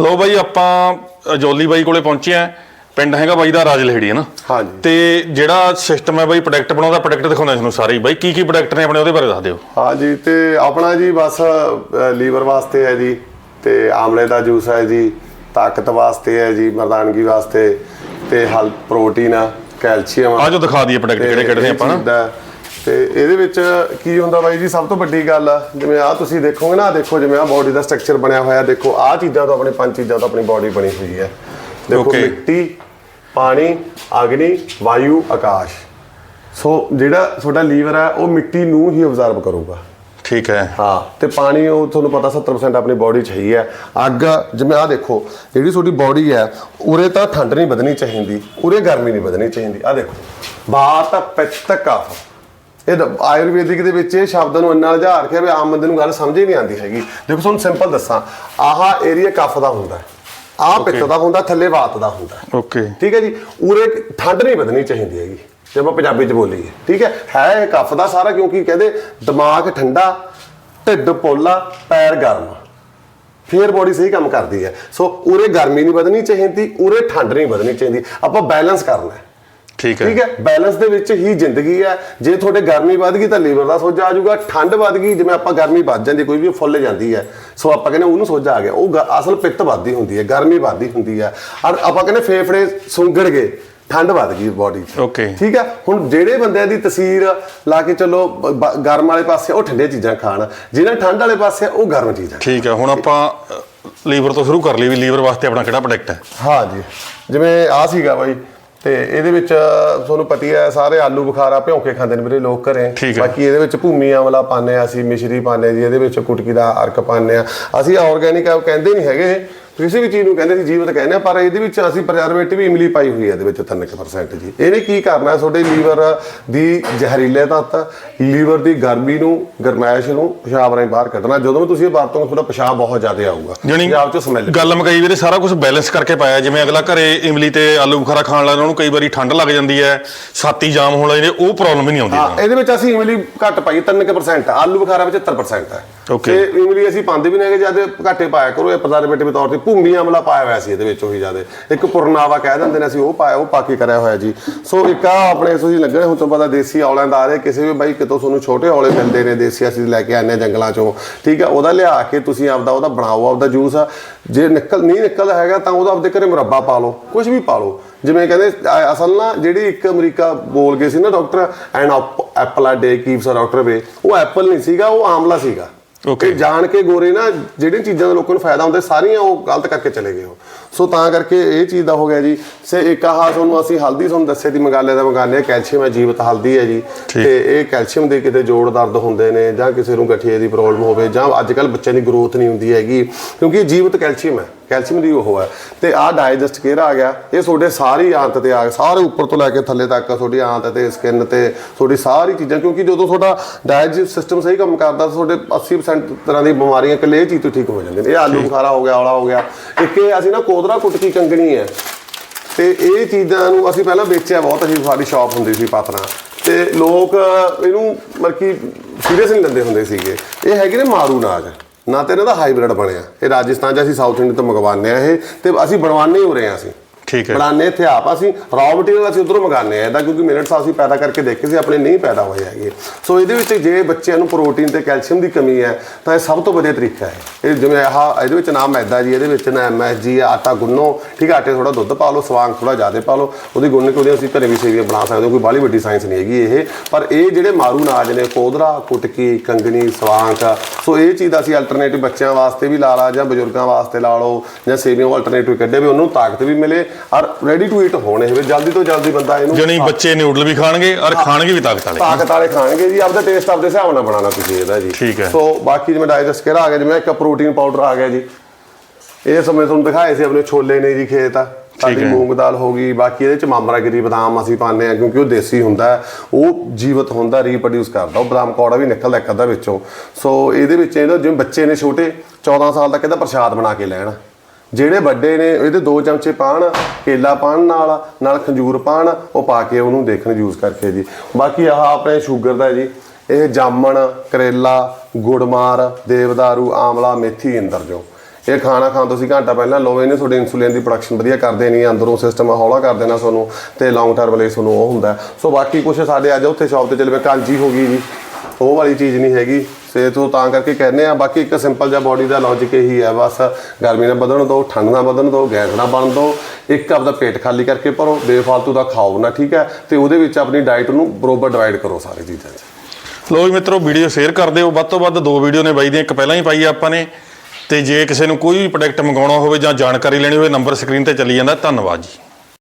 ਲੋ ਬਾਈ ਆਪਾਂ ਜੋਲੀ ਬਾਈ ਕੋਲੇ ਪਹੁੰਚੇ ਆ। ਪਿੰਡ ਹੈਗਾ ਬਾਈ ਦਾ ਰਾਜ ਲਹੜੀ ਹੈ ਨਾ? ਹਾਂਜੀ। ਤੇ ਜਿਹੜਾ ਸਿਸਟਮ ਹੈ ਬਾਈ ਪ੍ਰੋਡਕਟ ਬਣਾਉਂਦਾ ਪ੍ਰੋਡਕਟ ਦਿਖਾਉਂਦਾ ਤੁਹਾਨੂੰ ਸਾਰੇ ਬਾਈ ਕੀ ਕੀ ਪ੍ਰੋਡਕਟ ਨੇ ਆਪਣੇ ਉਹਦੇ ਬਾਰੇ ਦੱਸ ਦਿਓ। ਹਾਂਜੀ ਤੇ ਆਪਣਾ ਜੀ ਬਸ ਲੀਵਰ ਵਾਸਤੇ ਹੈ ਜੀ ਤੇ ਆਮਲੇ ਦਾ ਜੂਸ ਹੈ ਜੀ ਤਾਕਤ ਵਾਸਤੇ ਹੈ ਜੀ ਮਰਦਾਨਗੀ ਵਾਸਤੇ ਤੇ ਹਲ ਪ੍ਰੋਟੀਨ ਕੈਲਸ਼ੀਅਮ। ਆ ਜੋ ਦਿਖਾ ਦਈਏ ਪ੍ਰੋਡਕਟ ਕਿਹੜੇ ਕਿਹੜੇ ਨੇ ਆਪਾਂ ਨਾ। ਤੇ ਇਹਦੇ ਵਿੱਚ ਕੀ ਹੁੰਦਾ ਬਾਈ ਜੀ? ਸਭ ਤੋਂ ਵੱਡੀ ਗੱਲ ਆ, ਜਿਵੇਂ ਆ ਤੁਸੀਂ ਦੇਖੋਗੇ ਨਾ ਦੇਖੋ ਜਿਵੇਂ ਆ ਬਾਡੀ ਦਾ ਸਟਰਕਚਰ ਬਣਿਆ ਹੋਇਆ ਦੇਖੋ ਆ ਚੀਜ਼ਾਂ ਤੋਂ ਆਪਣੇ ਪੰਜ ਚੀਜ਼ਾਂ ਤੋਂ ਆਪਣੀ ਬਾਡੀ ਬਣੀ ਹੋਈ ਹੈ। ਦੇਖੋ. ਮਿੱਟੀ ਪਾਣੀ ਅਗਨੀ ਵਾਯੂ ਆਕਾਸ਼। ਸੋ ਜਿਹੜਾ ਤੁਹਾਡਾ ਲੀਵਰ ਹੈ ਉਹ ਮਿੱਟੀ ਨੂੰ ਹੀ ਅਬਜ਼ਰਵ ਕਰੂਗਾ। ਠੀਕ ਹੈ। ਹਾਂ ਤੇ ਪਾਣੀ ਉਹ ਤੁਹਾਨੂੰ ਪਤਾ 70% ਆਪਣੀ ਬਾਡੀ 'ਚ ਹੀ ਹੈ ਅੱਗ ਜਿਵੇਂ ਆ ਦੇਖੋ ਜਿਹੜੀ ਤੁਹਾਡੀ ਬਾਡੀ ਹੈ ਉਰੇ ਤਾਂ ਠੰਡ ਨਹੀਂ ਵਧਣੀ ਚਾਹੀਦੀ ਉਰੇ ਗਰਮੀ ਨਹੀਂ ਵਧਣੀ ਚਾਹੀਦੀ। ਆ ਦੇਖੋ ਬਾਤ ਪਿੱਤ ਕਫ ਇਹ ਦ- ਆਯੁਰਵੈਦਿਕ ਦੇ ਵਿੱਚ ਇਹ ਸ਼ਬਦ ਨੂੰ ਇੰਨਾ ਉਲਝਾ ਰੱਖਿਆ ਵੀ ਆਮ ਬੰਦੇ ਨੂੰ ਗੱਲ ਸਮਝ ਹੀ ਨਹੀਂ ਆਉਂਦੀ ਹੈਗੀ। ਦੇਖੋ ਤੁਹਾਨੂੰ ਸਿੰਪਲ ਦੱਸਾਂ। ਆਹ ਏਰੀਆ ਕਫ ਦਾ ਹੁੰਦਾ ਆਹ ਪਿੱਤ ਦਾ ਹੁੰਦਾ ਥੱਲੇ ਵਾਤ ਦਾ ਹੁੰਦਾ ਓਕੇ ਠੀਕ ਹੈ ਜੀ? ਉਰੇ ਠੰਡ ਨਹੀਂ ਵਧਣੀ ਚਾਹੀਦੀ ਹੈਗੀ ਜੇ ਆਪਾਂ ਪੰਜਾਬੀ ਚ ਬੋਲੀਏ। ਠੀਕ ਹੈ? ਹੈ ਇਹ ਕਫ ਦਾ ਸਾਰਾ ਕਿਉਂਕਿ ਕਹਿੰਦੇ ਦਿਮਾਗ ਠੰਡਾ ਢਿੱਡ ਪੋਲਾ ਪੈਰ ਗਰਮ। ਫੇਰ ਬੋਡੀ ਸਹੀ ਕੰਮ ਕਰਦੀ ਹੈ। ਸੋ ਉਰੇ ਗਰਮੀ ਨਹੀਂ ਵਧਣੀ ਚਾਹੀਦੀ ਉਰੇ ਠੰਡ ਨਹੀਂ ਵਧਣੀ ਚਾਹੀਦੀ। ਆਪਾਂ ਬੈਲੈਂਸ ਕਰਨਾ ਹੈ ਠੀਕ ਹੈ। ਠੀਕ ਹੈ। ਬੈਲੈਂਸ ਦੇ ਵਿੱਚ ਹੀ ਜ਼ਿੰਦਗੀ ਹੈ। ਜੇ ਤੁਹਾਡੇ ਗਰਮੀ ਵੱਧ ਗਈ ਤਾਂ ਲੀਵਰ ਦਾ ਸੋਜਾ ਆ ਜਾਊਗਾ। ਠੰਡ ਵੱਧ ਗਈ ਜਿਵੇਂ ਆਪਾਂ ਗਰਮੀ ਵੱਧ ਜਾਂਦੀ ਕੋਈ ਵੀ ਫੁੱਲ ਜਾਂਦੀ ਹੈ। ਸੋ ਆਪਾਂ ਕਹਿੰਦੇ ਉਹਨੂੰ ਸੋਜਾ ਆ ਗਿਆ। ਉਹ ਅਸਲ ਪਿੱਤ ਵੱਧਦੀ ਹੁੰਦੀ ਹੈ ਗਰਮੀ ਵੱਧਦੀ ਹੁੰਦੀ ਹੈ। ਔਰ ਆਪਾਂ ਕਹਿੰਦੇ ਫੇਫੜੇ ਸੁੰਗੜ ਗਏ ਠੰਡ ਵੱਧ ਗਈ ਬਾਡੀ 'ਚ। Okay. ਠੀਕ ਹੈ? ਹੁਣ ਜਿਹੜੇ ਬੰਦਿਆਂ ਦੀ ਤਸਵੀਰ ਲਾ ਕੇ ਚੱਲੋ ਗਰਮ ਵਾਲੇ ਪਾਸੇ ਉਹ ਠੰਡੇ ਚੀਜ਼ਾਂ ਖਾਣ ਜਿਹਨਾਂ ਠੰਡ ਵਾਲੇ ਪਾਸੇ ਉਹ ਗਰਮ ਚੀਜ਼ਾਂ ਠੀਕ ਹੈ। ਹੁਣ ਆਪਾਂ ਲੀਵਰ ਤੋਂ ਸ਼ੁਰੂ ਕਰ ਲਈ ਵੀ ਲੀਵਰ ਵਾਸਤੇ ਆਪਣਾ ਕਿਹੜਾ ਪ੍ਰੋਡਕਟ ਹੈ? ਹਾਂ ਜੀ। ਜਿਵੇਂ ਆ ਸੀਗਾ ਬਾਈ ਤੇ ਇਹਦੇ ਵਿੱਚ ਤੁਹਾਨੂੰ ਪਤੀ ਹੈ ਸਾਰੇ ਆਲੂ ਬੁਖਾਰਾ ਭਿਉਂ ਕੇ ਖਾਂਦੇ ਨੇ ਵੀਰੇ ਲੋਕ ਘਰੇ। ਠੀਕ ਹੈ। ਬਾਕੀ ਇਹਦੇ ਵਿੱਚ ਭੂਮੀ ਆਮਲਾ ਪਾਉਂਦੇ ਆ ਅਸੀਂ ਮਿਸ਼ਰੀ ਪਾਉਂਦੇ ਜੀ ਇਹਦੇ ਵਿੱਚ ਕੁਟਕੀ ਦਾ ਅਰਕ ਪਾਉਂਦੇ ਆ ਅਸੀਂ ਆਰਗੈਨਿਕ ਕਹਿੰਦੇ ਨਹੀਂ ਹੈਗੇ। ਕਿਸੇ ਵੀ ਚੀਜ਼ ਨੂੰ ਕਹਿੰਦੇ ਸੀ ਜੀਵਤ ਕਹਿੰਦੇ ਆ ਪਰ ਇਹਦੇ ਵਿੱਚ ਅਸੀਂ ਪ੍ਰੀਜ਼ਰਵੇਟਿਵ ਇਮਲੀ ਪਾਈ ਹੋਈ ਹੈ ਇਹਦੇ ਵਿੱਚ 3% ਜੀ। ਇਹਨੇ ਕੀ ਕਰਨਾ ਤੁਹਾਡੇ ਲੀਵਰ ਦੀ ਜ਼ਹਿਰੀਲੇ ਤੱਤ ਲੀਵਰ ਦੀ ਗਰਮੀ ਨੂੰ ਗਰਮੈਸ਼ ਨੂੰ ਪਿਸ਼ਾਬ ਰਾਹੀਂ ਬਾਹਰ ਕੱਢਣਾ ਜਦੋਂ ਵੀ ਤੁਸੀਂ ਇਹ ਵਰਤੋਗੇ ਤੁਹਾਡਾ ਪਿਸ਼ਾਬ ਬਹੁਤ ਜ਼ਿਆਦਾ ਆਊਗਾ। ਪੰਜਾਬ ਚ ਸਮੈਲ ਗੱਲ ਮਕਾਈ ਵੀਰੇ ਸਾਰਾ ਕੁਝ ਬੈਲੈਂਸ ਕਰਕੇ ਪਾਇਆ ਜਿਵੇਂ ਅਗਲਾ ਘਰੇ ਇਮਲੀ ਤੇ ਆਲੂ ਬੁਖਾਰਾ ਖਾਣ ਲੱਗਦਾ ਉਹਨੂੰ ਕਈ ਵਾਰੀ ਠੰਡ ਲੱਗ ਜਾਂਦੀ ਹੈ ਛਾਤੀ ਜਾਮ ਹੋਣ ਲੱਗ ਜਾਂਦੀ ਉਹ ਪ੍ਰੋਬਲਮ ਹੀ ਨਹੀਂ ਆਉਂਦੀ ਹਾਂ ਇਹਦੇ। ਵਿੱਚ ਅਸੀਂ ਇਮਲੀ ਘੱਟ ਪਾਈ 3% ਆਲੂ ਬੁਖਾਰਾ ਵਿੱਚ 70% ਹੈ। Okay. ਤੇ ਇਮਲੀ ਅਸੀਂ ਪਾਉਂਦੇ ਵੀ ਨਹੀਂ ਹੈਗੇ ਜਦ ਘਾਟੇ ਪਾਇਆ ਕਰੋ, ਇਹ ਪ੍ਰਜ਼ਰਵੇਟਿਵ ਤੌਰ ਤੇ ਭੂਮੀ ਆਮਲਾ ਪਾਇਆ ਹੋਇਆ ਸੀ ਇਹਦੇ ਵਿੱਚ ਉਹੀ ਜ਼ਿਆਦਾ। ਇੱਕ ਪੁਰਨਾਵਾ ਕਹਿ ਦਿੰਦੇ ਨੇ ਅਸੀਂ, ਉਹ ਪਾਇਆ, ਉਹ ਪਾ ਕੇ ਕਰਿਆ ਹੋਇਆ ਜੀ। ਸੋ ਇੱਕ ਆ ਆਪਣੇ ਤੁਸੀਂ ਲੱਗਣੇ ਹੁਣ ਤੋਂ ਪਤਾ ਦੇਸੀ ਔਲਿਆਂ ਦਾ ਆ ਰਿਹਾ, ਕਿਸੇ ਵੀ ਬਾਈ ਕਿਤੋਂ ਤੁਹਾਨੂੰ ਛੋਟੇ ਔਲੇ ਮਿਲਦੇ ਨੇ, ਦੇਸੀ ਅਸੀਂ ਲੈ ਕੇ ਆਨੇ ਜੰਗਲਾਂ ਚੋਂ। ਠੀਕ ਹੈ ਉਹਦਾ ਲਿਆ ਕੇ ਤੁਸੀਂ ਆਪਦਾ, ਉਹਦਾ ਬਣਾਓ, ਆਪਦਾ ਜੂਸ ਆ। ਜੇ ਨਿਕਲ, ਨਹੀਂ ਨਿਕਲਦਾ ਹੈਗਾ, ਤਾਂ ਉਹਦਾ ਆਪਦੇ ਘਰੇ ਮੁਰੱਬਾ ਪਾ ਲਓ ਕੁਝ ਵੀ ਪਾ ਲਓ। ਜਿਵੇਂ ਕਹਿੰਦੇ ਅਸਲ ਨਾ ਜਿਹੜੀ ਇੱਕ ਅਮਰੀਕਾ ਬੋਲ ਗਏ ਸੀ ਨਾ ਡਾਕਟਰ ਐਨ ਐਪਲ ਆ ਡੇ ਕੀਪਸ ਅ ਡਾਕਟਰ ਵੇ, ਉਹ ਐਪਲ ਨਹੀਂ ਸੀਗਾ, ਉਹ ਆਮਲਾ ਸੀਗਾ। ਤੇ ਜਾਣ ਕੇ ਗੋਰੇ ਨਾ ਜਿਹੜੀਆਂ ਚੀਜ਼ਾਂ ਦਾ ਲੋਕਾਂ ਨੂੰ ਫਾਇਦਾ ਹੁੰਦਾ ਸਾਰੀਆਂ ਉਹ ਗਲਤ ਕਰਕੇ ਚਲੇ ਗਏ ਉਹ। ਸੋ ਤਾਂ ਕਰਕੇ ਇਹ ਚੀਜ਼ ਦਾ ਹੋ ਗਿਆ ਜੀ। ਸੇ ਇੱਕ ਆਹ ਤੁਹਾਨੂੰ ਅਸੀਂ ਹਲਦੀ ਤੁਹਾਨੂੰ ਦੱਸੇ ਦੀ ਮੰਗਾਲੇ ਦਾ ਮੰਗਾਲੇ ਕੈਲਸ਼ੀਅਮ ਹੈ ਜੀਵਤ ਹਲਦੀ ਹੈ ਜੀ। ਤੇ ਇਹ ਕੈਲਸ਼ੀਅਮ ਦੇ ਕਿਤੇ ਜੋੜ ਦਰਦ ਹੁੰਦੇ ਨੇ ਜਾਂ ਕਿਸੇ ਨੂੰ ਗਠੀਏ ਦੀ ਪ੍ਰੋਬਲਮ ਹੋਵੇ ਜਾਂ ਅੱਜ ਕੱਲ ਬੱਚਿਆਂ ਦੀ ਗਰੋਥ ਨਹੀਂ ਹੁੰਦੀ ਹੈਗੀ ਕਿਉਂਕਿ ਜੀਵਤ ਕੈਲਸ਼ੀਅਮ ਹੈ ਕੈਲਸ਼ੀਅਮ ਦੀ ਉਹ ਹੈ। ਤੇ ਆਹ ਡਾਈਜੈਸਟ ਕੇਅਰ ਆ ਗਿਆ? ਇਹ ਤੁਹਾਡੇ ਸਾਰੀ ਆਂਤ ਤੇ ਆ ਗਿਆ ਸਾਰੇ ਉੱਪਰ ਤੋਂ ਲੈ ਕੇ ਥੱਲੇ ਤੱਕ ਤੁਹਾਡੀ ਆਂਤ ਤੇ ਸਕਿਨ ਤੇ ਤੁਹਾਡੀ ਸਾਰੀ ਚੀਜ਼ਾਂ ਕਿਉਂਕਿ ਜਦੋਂ ਤੁਹਾਡਾ ਡਾਈਜੈਸਟ ਸਿਸਟਮ ਸਹੀ ਕੰਮ ਕਰਦਾ ਤੁਹਾਡੇ 80% ਤਰ੍ਹਾਂ ਦੀ ਬਿਮਾਰੀਆਂ ਇਹ ਚੀਜ਼ ਤੋਂ ਠੀਕ ਹੋ ਜਾਂਦੀਆਂ ਨੇ। ਇਹ ਆਲੂ ਬੁਖਾਰਾ ਹੋ ਗਿਆ ਔਲਾ ਹੋ ਗਿਆ। ਇੱਕ ਇਹ ਅਸੀਂ ਨਾ ਕੋਦਰਾ ਕੁਟਕੀ ਕੰਗਣੀ ਹੈ। ਤੇ ਇਹ ਚੀਜ਼ਾਂ ਨੂੰ ਅਸੀਂ ਪਹਿਲਾਂ ਵੇਚਿਆ ਬਹੁਤ, ਅਸੀਂ ਸਾਡੀ ਸ਼ਾਪ ਹੁੰਦੀ ਸੀ ਪਾਤਰਾ। ਤੇ ਲੋਕ ਇਹਨੂੰ ਮਰਕੀ ਸੀਰੀਅਸ ਨਹੀਂ ਲੈਂਦੇ ਹੁੰਦੇ ਸੀਗੇ। ਇਹ ਹੈਗੇ ਨੇ ਮਾਰੂ ਨਾਜ ਨਾ ਤੇ ਇਹਨਾਂ ਦਾ ਹਾਈਬ੍ਰਿਡ ਬਣਿਆ। ਇਹ ਰਾਜਸਥਾਨ 'ਚ ਅਸੀਂ ਸਾਊਥ ਇੰਡੀਆ ਤੋਂ ਮੰਗਵਾਉਂਦੇ ਆ ਇਹ। ਤੇ ਅਸੀਂ ਬਣਵਾਉਂਦੇ ਹੀ ਹੋ ਰਹੇ ਆ ਅਸੀਂ। ਠੀਕ ਹੈ ਬਣਾਉਂਦੇ ਇੱਥੇ ਆਪ। ਅਸੀਂ ਰॉ ਮਟੀਰੀਅਲ ਅਸੀਂ ਉਧਰੋਂ ਮੰਗਾਉਂਦੇ ਆ ਇਹਦਾ ਕਿਉਂਕਿ ਮਿਨਟਸ ਅਸੀਂ ਪੈਦਾ ਕਰਕੇ ਦੇਖੇ ਸੀ, ਆਪਣੇ ਨਹੀਂ ਪੈਦਾ ਹੋਏ ਹੈਗੇ। ਸੋ ਇਹਦੇ ਵਿੱਚ ਜੇ ਬੱਚਿਆਂ ਨੂੰ ਪ੍ਰੋਟੀਨ ਤੇ ਕੈਲਸ਼ੀਅਮ ਦੀ ਕਮੀ ਹੈ, ਤਾਂ ਇਹ ਸਭ ਤੋਂ ਵਧੀਆ ਤਰੀਕਾ ਹੈ। ਇਹ ਜਿਵੇਂ ਆਹ, ਇਹਦੇ ਵਿੱਚ ਨਾ ਮੈਦਾ ਜੀ, ਇਹਦੇ ਵਿੱਚ ਨਾ ਐਮਐਸਜੀ ਆਟਾ ਗੁੰਨੋ, ਠੀਕ ਹੈ, ਆਟੇ ਥੋੜਾ ਦੁੱਧ ਪਾ ਲਓ, ਸਵਾਂਗ ਥੋੜਾ ਜ਼ਿਆਦਾ ਪਾ ਲਓ, ਉਹਦੀ ਗੁੰਨ ਕੇ ਉਹਦੀ ਅਸੀਂ ਘਰੇ ਵੀ ਸੇਵੀਆਂ ਬਣਾ ਸਕਦੇ ਹਾਂ, ਕੋਈ ਬਾਲੀ ਵੱਡੀ ਸਾਇੰਸ ਨਹੀਂ ਹੈਗੀ ਇਹ। ਪਰ ਇਹ ਜਿਹੜੇ ਮਾਰੂ ਨਾਜ ਨੇ, ਕੋਦਰਾ, ਕੁਟਕੀ, ਕੰਗਣੀ, ਸਵਾਂਗ ਸੋ ਇਹ ਚੀਜ਼ ਅਸੀਂ ਅਲਟਰਨੇਟਿਵ ਬੱਚਿਆਂ ਵਾਸਤੇ ਵੀ ਲਾ ਲਾ ਜਾਂ ਬਜ਼ੁਰਗਾਂ ਵਾਸਤੇ ਲਾ ਲਓ ਜਾਂ ਸੇਵੀਆਂ ਅਲਟਰਨੇਟਿਵ ਕੱਢੇ ਵੀ, ਉਹਨੂੰ ਤਾਕਤ ਵੀ ਮਿਲੇ ਔਰ ਰੈਡੀ ਟੂ ਈਟ ਹੋਣੇ ਹੋਵੇ ਜਲਦੀ ਤੋਂ ਜਲਦੀ ਬੰਦਾ ਇਹਨੂੰ ਜਾਣੀ ਬੱਚੇ ਨਿਊਡਲ ਵੀ ਖਾਣਗੇ ਔਰ ਖਾਣਗੇ ਵੀ ਤਾਕਤ ਵਾਲੇ। ਤਾਕਤ ਵਾਲੇ ਖਾਣਗੇ ਜੀ ਆਪਦਾ ਟੇਸਟ ਆਪਦੇ ਹਿਸਾਬ ਨਾਲ ਬਣਾਉਣਾ ਤੁਸੀਂ ਇਹਦਾ ਜੀ। ਠੀਕ ਹੈ। ਸੋ ਬਾਕੀ ਜਿਵੇਂ ਡਾਈਜੈਸਟ ਕਿਹੜਾ ਆ ਗਿਆ ਜਿਵੇਂ ਇੱਕ ਪ੍ਰੋਟੀਨ ਪਾਊਡਰ ਆ ਗਿਆ ਜੀ। ਇਹ ਸਮੇਂ ਤੁਹਾਨੂੰ ਦਿਖਾਏ ਸੀ ਆਪਣੇ ਛੋਲੇ ਨੇ ਜੀ ਖੇਤ। ਆ ਸਾਡੀ। ਮੂੰਗ ਦਾਲ ਹੋ ਗਈ ਬਾਕੀ ਇਹਦੇ ਚ ਮਾਮਰਾਗਿਰੀ ਬਦਾਮ ਅਸੀਂ ਪਾਉਂਦੇ ਆ ਕਿਉਂਕਿ ਉਹ ਦੇਸੀ ਹੁੰਦਾ ਉਹ ਜੀਵਤ ਹੁੰਦਾ ਰੀਪਰੋਡਿਊਸ ਕਰਦਾ। ਉਹ ਬਦਾਮ ਕੌੜਾ ਵੀ ਨਿਕਲਦਾ ਇੱਕ ਅੱਧਾ ਵਿੱਚੋਂ। ਸੋ ਇਹਦੇ ਵਿੱਚ ਇਹਦਾ ਜਿਵੇਂ ਬੱਚੇ ਨੇ ਛੋਟੇ 14 ਸਾਲ ਤੱਕ ਇਹਦਾ ਪ੍ਰਸ਼ਾਦ ਬਣਾ ਕੇ ਲੈਣ। ਜਿਹੜੇ ਵੱਡੇ ਨੇ, ਇਹਦੇ ਦੋ ਚਮਚੇ ਪਾਣ, ਕੇਲਾ ਪਾਣ ਨਾਲ ਨਾਲ ਖੰਜੂਰ ਪਾਣ, ਉਹ ਪਾ ਕੇ ਉਹਨੂੰ ਦੇਖਣ ਯੂਜ਼ ਕਰਕੇ ਜੀ। ਬਾਕੀ ਆਹ ਆਪਣੇ ਸ਼ੂਗਰ ਦਾ ਜੀ, ਇਹ ਜਾਮਣ, ਕਰੇਲਾ, ਗੁੜਮਾਰ, ਦੇਵਦਾਰੂ ਆਮਲਾ ਮੇਥੀ ਇੰਦਰ ਜੋ। ਇਹ ਖਾਣਾ ਖਾਣ ਤੋਂ ਤੁਸੀਂ ਘੰਟਾ ਪਹਿਲਾਂ ਲਓ, ਇਹਨੇ ਤੁਹਾਡੇ ਇਨਸੂਲਿਨ ਦੀ ਪ੍ਰੋਡਕਸ਼ਨ ਵਧੀਆ ਕਰ ਦੇਣੀ ਹੈ ਅੰਦਰੋਂ ਸਿਸਟਮ ਹੌਲਾ ਕਰ ਦੇਣਾ ਤੁਹਾਨੂੰ, ਤੇ ਲੌਂਗ ਟਰਮ ਲਈ ਤੁਹਾਨੂੰ ਉਹ ਹੁੰਦਾ। ਸੋ ਬਾਕੀ ਕੁਝ ਸਾਡੇ ਅੱਜ ਉੱਥੇ ਸ਼ਾਪ ਤੇ ਚੱਲਵੇ ਕਾਂਜੀ ਹੋ ਗਈ ਜੀ। ਉਹ ਵਾਲੀ ਚੀਜ਼ ਨਹੀਂ ਹੈਗੀ। ਸੇ ਤੋਂ ਤਾਂ ਕਰਕੇ ਕਹਿੰਦੇ ਆ, ਬਾਕੀ ਇੱਕ ਸਿੰਪਲ ਜਿਹਾ ਬਾਡੀ ਦਾ ਲੌਜੀਕ ਇਹੀ ਹੈ, ਬਸ ਗਰਮੀ ਨਾਲ ਵਧਣ ਦਿਓ ਠੰਡ ਨਾਲ ਵਧਣ ਦਿਓ ਗੈਸ ਨਾਲ ਬਣ ਦਿਓ ਇੱਕ ਆਪਦਾ ਪੇਟ ਖਾਲੀ ਕਰਕੇ ਭਰੋ, ਬੇਫਾਲਤੂ ਦਾ ਖਾਓ ਨਾ, ਠੀਕ ਹੈ? ਤੇ ਉਹਦੇ ਵਿੱਚ ਆਪਣੀ ਡਾਈਟ ਨੂੰ ਬਰੋਬਰ ਡਿਵਾਈਡ ਕਰੋ ਸਾਰੇ ਚੀਜ਼ਾਂ 'ਚ। ਲੋ ਜੀ ਮਿੱਤਰੋ ਵੀਡੀਓ ਸ਼ੇਅਰ ਕਰ ਦਿਓ। ਵੱਧ ਤੋਂ ਵੱਧ ਦੋ ਵੀਡੀਓ ਨੇ ਬਾਈ ਦੀਆਂ, ਇੱਕ ਪਹਿਲਾਂ ਹੀ ਪਾਈ ਆਪਾਂ ਨੇ। ਤੇ ਜੇ ਕਿਸੇ ਨੂੰ ਕੋਈ ਵੀ ਪ੍ਰੋਡਕਟ ਮੰਗਾਉਣਾ ਹੋਵੇ ਜਾਂ ਜਾਣਕਾਰੀ ਲੈਣੀ ਹੋਵੇ ਨੰਬਰ ਸਕਰੀਨ ਤੇ ਚੱਲੀ ਜਾਂਦਾ। ਧੰਨਵਾਦ ਜੀ।